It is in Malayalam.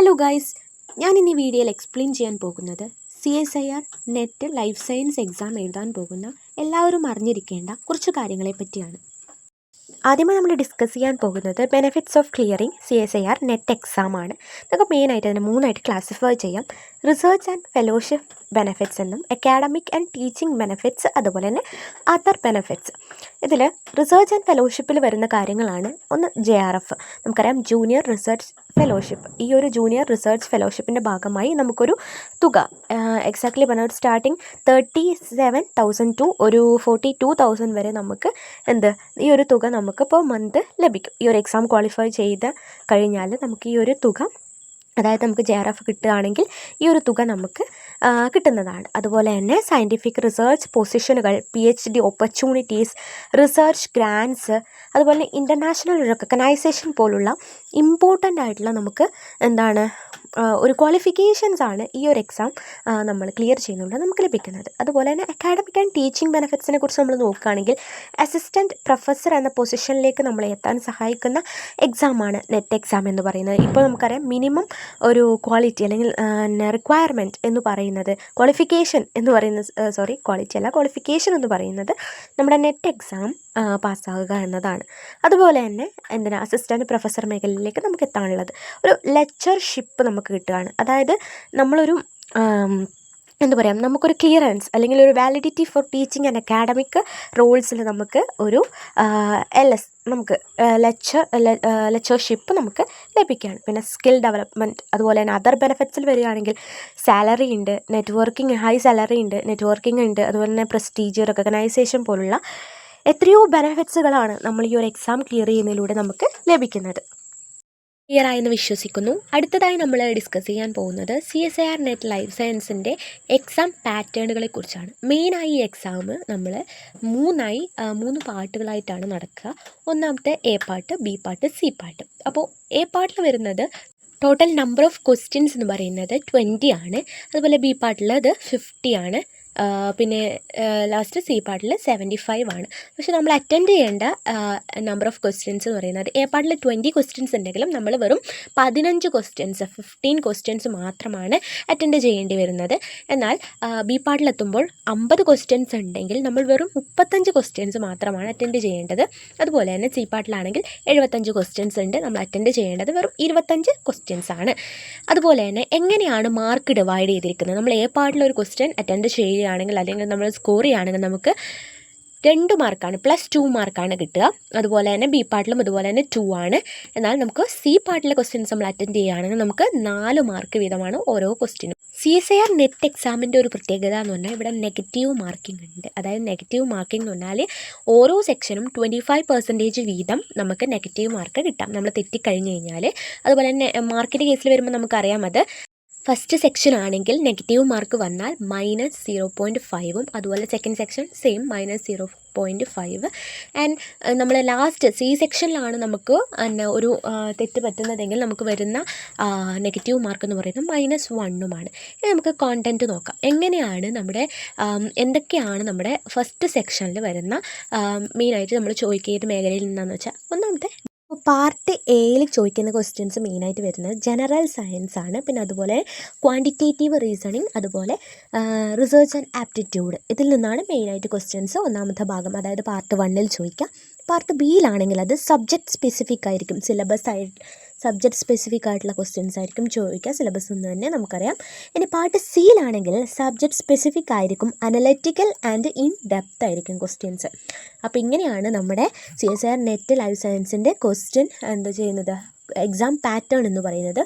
ഹലോ ഗൈസ് ഞാൻ ഇന്ന് വീഡിയോയിൽ എക്സ്പ്ലെയിൻ ചെയ്യാൻ പോകുന്നത് C S I R NET life science exam എഴുതാൻ പോകുന്ന എല്ലാവരും അറിഞ്ഞിരിക്കേണ്ട കുറച്ച് കാര്യങ്ങളെ പറ്റിയാണ്. ആദ്യമായി നമ്മൾ ഡിസ്കസ് ചെയ്യാൻ പോകുന്നത് benefits of clearing C S I R NET exam ആണ്. നമുക്ക് മെയിനായിട്ട് അതിനെ മൂന്നായിട്ട് ക്ലാസിഫൈ ചെയ്യാം. റിസർച്ച് ആൻഡ് ഫെലോഷിപ്പ് ബെനിഫിറ്റ്സ് എന്നും അക്കാഡമിക് ആൻഡ് ടീച്ചിങ് ബെനിഫിറ്റ്സ് അതുപോലെ തന്നെ അതർ ബെനിഫിറ്റ്സ് ഇതിൽ റിസർച്ച് ആൻഡ് ഫെലോഷിപ്പിൽ വരുന്ന കാര്യങ്ങളാണ് ഒന്ന് ജെ ആർ എഫ് നമുക്കറിയാം ജൂനിയർ റിസർച്ച് ഫെലോഷിപ്പ് ഈ ഒരു ജൂനിയർ റിസർച്ച് ഫെലോഷിപ്പിന്റെ ഭാഗമായി നമുക്കൊരു തുക എക്സാക്ട്ലി പറഞ്ഞാൽ starting thirty seven thousand to ഒരു ഫോർട്ടി ടു തൗസൻഡ് വരെ നമുക്ക് എന്ത് ഈ ഒരു തുക നമുക്ക് ഇപ്പോൾ മന്ത് ലഭിക്കും. ഈ ഒരു എക്സാം ക്വാളിഫൈ ചെയ്ത് കഴിഞ്ഞാൽ നമുക്ക് ഈ ഒരു തുക അതായത് നമുക്ക് ജെ ആർ എഫ് കിട്ടുകയാണെങ്കിൽ ഈ ഒരു തുക നമുക്ക് കിട്ടുന്നതാണ്. അതുപോലെ തന്നെ scientific research പൊസിഷനുകൾ P H D opportunities research grants അതുപോലെ ഇന്റർനാഷണൽ റെക്കഗ്നൈസേഷൻ പോലുള്ള ഇമ്പോർട്ടന്റ് ആയിട്ടുള്ള നമുക്ക് എന്താണ് ഒരു ക്വാളിഫിക്കേഷൻസ് ആണ് ഈ ഒരു എക്സാം നമ്മൾ ക്ലിയർ ചെയ്യുന്നതുകൊണ്ട് നമുക്ക് ലഭിക്കുന്നത്. അതുപോലെ തന്നെ അക്കാഡമിക് ആൻഡ് ടീച്ചിങ് ബെനഫിറ്റ്സിനെ കുറിച്ച് നമ്മൾ നോക്കുകയാണെങ്കിൽ അസിസ്റ്റന്റ് പ്രൊഫസർ എന്ന പൊസിഷനിലേക്ക് നമ്മളെ എത്താൻ സഹായിക്കുന്ന എക്സാമാണ് നെറ്റ് എക്സാം എന്ന് പറയുന്നത്. ഇപ്പോൾ നമുക്കറിയാം മിനിമം ഒരു ക്വാളിറ്റി അല്ലെങ്കിൽ റിക്വയർമെന്റ് എന്ന് പറയുന്നത് ക്വാളിഫിക്കേഷൻ എന്ന് പറയുന്നത് സോറി ക്വാളിറ്റി അല്ല ക്വാളിഫിക്കേഷൻ എന്ന് പറയുന്നത് നമ്മുടെ നെറ്റ് എക്സാം പാസ്സാവുക എന്നതാണ്. അതുപോലെ തന്നെ എന്തിനാ അസിസ്റ്റന്റ് പ്രൊഫസർ മേഖലയിലേക്ക് നമുക്ക് എത്താനുള്ളത്. ഒരു ലെക്ചർഷിപ്പ് നമുക്ക് കിട്ടുകയാണ്. അതായത് നമ്മളൊരു എന്താ പറയുക നമുക്കൊരു ക്ലിയറൻസ് അല്ലെങ്കിൽ ഒരു validity for teaching and academic റോൾസിൽ നമുക്ക് ഒരു എൽ എസ് നമുക്ക് ലെക്ചർ ലെക്ചർഷിപ്പ് നമുക്ക് ലഭിക്കുകയാണ്. പിന്നെ സ്കിൽ ഡെവലപ്മെന്റ് അതുപോലെ തന്നെ അതർ ബെനിഫിറ്റ്സിൽ വരികയാണെങ്കിൽ സാലറി ഉണ്ട് നെറ്റ്വർക്കിംഗ് ഹൈ സാലറി ഉണ്ട് നെറ്റ്വർക്കിംഗ് ഉണ്ട് അതുപോലെ തന്നെ പ്രസ്റ്റീജ് റെക്കഗ്നൈസേഷൻ പോലുള്ള എത്രയോ ബെനിഫിറ്റ്സുകളാണ് നമ്മൾ ഈ ഒരു എക്സാം ക്ലിയർ ചെയ്യുന്നതിലൂടെ നമുക്ക് ലഭിക്കുന്നത്. ക്ലിയർ ആയെന്ന് വിശ്വസിക്കുന്നു. അടുത്തതായി നമ്മൾ ഡിസ്കസ് ചെയ്യാൻ പോകുന്നത് C S I R NET life സയൻസിന്റെ എക്സാം പാറ്റേണുകളെ കുറിച്ചാണ് മെയിനായി ഈ എക്സാം നമ്മൾ മൂന്നായി മൂന്ന് പാർട്ടുകളായിട്ടാണ് നടക്കുക. ഒന്നാമത്തെ A part B part C part അപ്പോൾ എ പാർട്ടിൽ വരുന്നത് ടോട്ടൽ നമ്പർ ഓഫ് ക്വസ്റ്റ്യൻസ് എന്ന് പറയുന്നത് ട്വന്റി ആണ്. അതുപോലെ ബി പാർട്ടിൽ അത് ഫിഫ്റ്റി ആണ്. പിന്നെ ലാസ്റ്റ് സി പാർട്ടിൽ സെവന്റി ഫൈവ് ആണ്. പക്ഷേ നമ്മൾ അറ്റൻഡ് ചെയ്യേണ്ട നമ്പർ ഓഫ് ക്വസ്റ്റ്യൻസ് എന്ന് പറയുന്നത് എ പാർട്ടിൽ ട്വന്റി ക്വസ്റ്റ്യൻസ് ഉണ്ടെങ്കിലും നമ്മൾ വെറും പതിനഞ്ച് ക്വസ്റ്റ്യൻസ് ഫിഫ്റ്റീൻ ക്വസ്റ്റ്യൻസ് മാത്രമാണ് അറ്റൻഡ് ചെയ്യേണ്ടി വരുന്നത്. എന്നാൽ ബി പാർട്ടിലെത്തുമ്പോൾ അമ്പത് ക്വസ്റ്റ്യൻസ് ഉണ്ടെങ്കിൽ നമ്മൾ വെറും മുപ്പത്തഞ്ച് ക്വസ്റ്റ്യൻസ് മാത്രമാണ് അറ്റൻഡ് ചെയ്യേണ്ടത്. അതുപോലെ തന്നെ സി പാർട്ടിലാണെങ്കിൽ എഴുപത്തഞ്ച് ക്വസ്റ്റ്യൻസ് ഉണ്ട് നമ്മൾ അറ്റൻഡ് ചെയ്യേണ്ടത് വെറും ഇരുപത്തഞ്ച് ക്വസ്റ്റ്യൻസ് ആണ്. അതുപോലെ തന്നെ എങ്ങനെയാണ് മാർക്ക് ഡിവൈഡ് ചെയ്തിരിക്കുന്നത്? നമ്മൾ എ പാർട്ടിൽ ഒരു ക്വസ്റ്റ്യൻ അറ്റൻഡ് ചെയ്യുകയാണെങ്കിൽ അല്ലെങ്കിൽ നമ്മൾ സ്കോർ ചെയ്യുകയാണെങ്കിൽ നമുക്ക് രണ്ട് മാർക്കാണ് പ്ലസ് ടു മാർക്കാണ് കിട്ടുക. അതുപോലെ തന്നെ ബി പാർട്ടിലും അതുപോലെ തന്നെ ടു ആണ്. എന്നാൽ നമുക്ക് സി പാർട്ടിലെ ക്വസ്റ്റ്യൻസ് നമ്മൾ അറ്റൻഡ് ചെയ്യുകയാണെങ്കിൽ നമുക്ക് നാല് മാർക്ക് വീതമാണ് ഓരോ ക്വസ്റ്റ്യനും C S I R NET എക്സാമിന്റെ ഒരു പ്രത്യേകത എന്ന് പറഞ്ഞാൽ ഇവിടെ നെഗറ്റീവ് മാർക്കിംഗ് ഉണ്ട്. അതായത് നെഗറ്റീവ് മാർക്കിംഗ് എന്ന് പറഞ്ഞാൽ ഓരോ സെക്ഷനും ട്വന്റി ഫൈവ് പെർസെന്റേജ് വീതം നമുക്ക് നെഗറ്റീവ് മാർക്ക് കിട്ടാം. നമ്മൾ തെറ്റിക്കഴിഞ്ഞ് കഴിഞ്ഞാൽ. അതുപോലെ തന്നെ മാർക്കിന്റെ കേസിൽ വരുമ്പോൾ നമുക്കറിയാം അത് ഫസ്റ്റ് സെക്ഷൻ ആണെങ്കിൽ നെഗറ്റീവ് മാർക്ക് വന്നാൽ മൈനസ് സീറോ പോയിന്റ് ഫൈവും അതുപോലെ second section same minus zero point five and നമ്മൾ ലാസ്റ്റ് സി സെക്ഷനിലാണ് നമുക്ക് എന്നാ ഒരു തെറ്റ് പറ്റുന്നതെങ്കിൽ നമുക്ക് വരുന്ന നെഗറ്റീവ് മാർക്ക് എന്ന് പറയുന്നത് മൈനസ് വണ്ണുമാണ് ഇനി നമുക്ക് കോണ്ടന്റ് നോക്കാം. എങ്ങനെയാണ് നമ്മുടെ എന്തൊക്കെയാണ് നമ്മുടെ ഫസ്റ്റ് സെക്ഷനിൽ വരുന്ന മെയിനായിട്ട് നമ്മൾ ചോദിക്കുന്ന മേഖലയിൽ നിന്നാന്ന് വെച്ചാൽ ഒന്നാമത്തെ പാർട്ട് എയിൽ ചോദിക്കുന്ന ക്വസ്റ്റ്യൻസ് മെയിനായിട്ട് വരുന്നത് ജനറൽ സയൻസ് ആണ്. പിന്നെ അതുപോലെ ക്വാണ്ടിറ്റേറ്റീവ് റീസണിങ് അതുപോലെ റിസർച്ച് ആൻഡ് ആപ്റ്റിറ്റ്യൂഡ് ഇതിൽ നിന്നാണ് മെയിനായിട്ട് ക്വസ്റ്റ്യൻസ് ഒന്നാമത്തെ ഭാഗം അതായത് പാർട്ട് വണ്ണിൽ ചോദിക്കുക പാർട്ട് ബിയിലാണെങ്കിൽ അത് സബ്ജക്റ്റ് സ്പെസിഫിക് ആയിരിക്കും സിലബസ് ആയി സബ്ജക്റ്റ് സ്പെസിഫിക് ആയിട്ടുള്ള ക്വസ്റ്റ്യൻസ് ആയിരിക്കും ചോദിക്കുക. സിലബസ് എന്ന് തന്നെ നമുക്കറിയാം. ഇനി പാർട്ട് സിയിലാണെങ്കിൽ സബ്ജക്റ്റ് സ്പെസിഫിക് ആയിരിക്കും അനലറ്റിക്കൽ ആൻഡ് ഇൻ ഡെപ്ത് ആയിരിക്കും ക്വസ്റ്റ്യൻസ് അപ്പോൾ ഇങ്ങനെയാണ് നമ്മുടെ C S R NET life സയൻസിന്റെ ക്വസ്റ്റ്യൻ എന്താ ചെയ്യുന്നത്? എക്സാം പാറ്റേൺ എന്ന് പറയുന്നത്.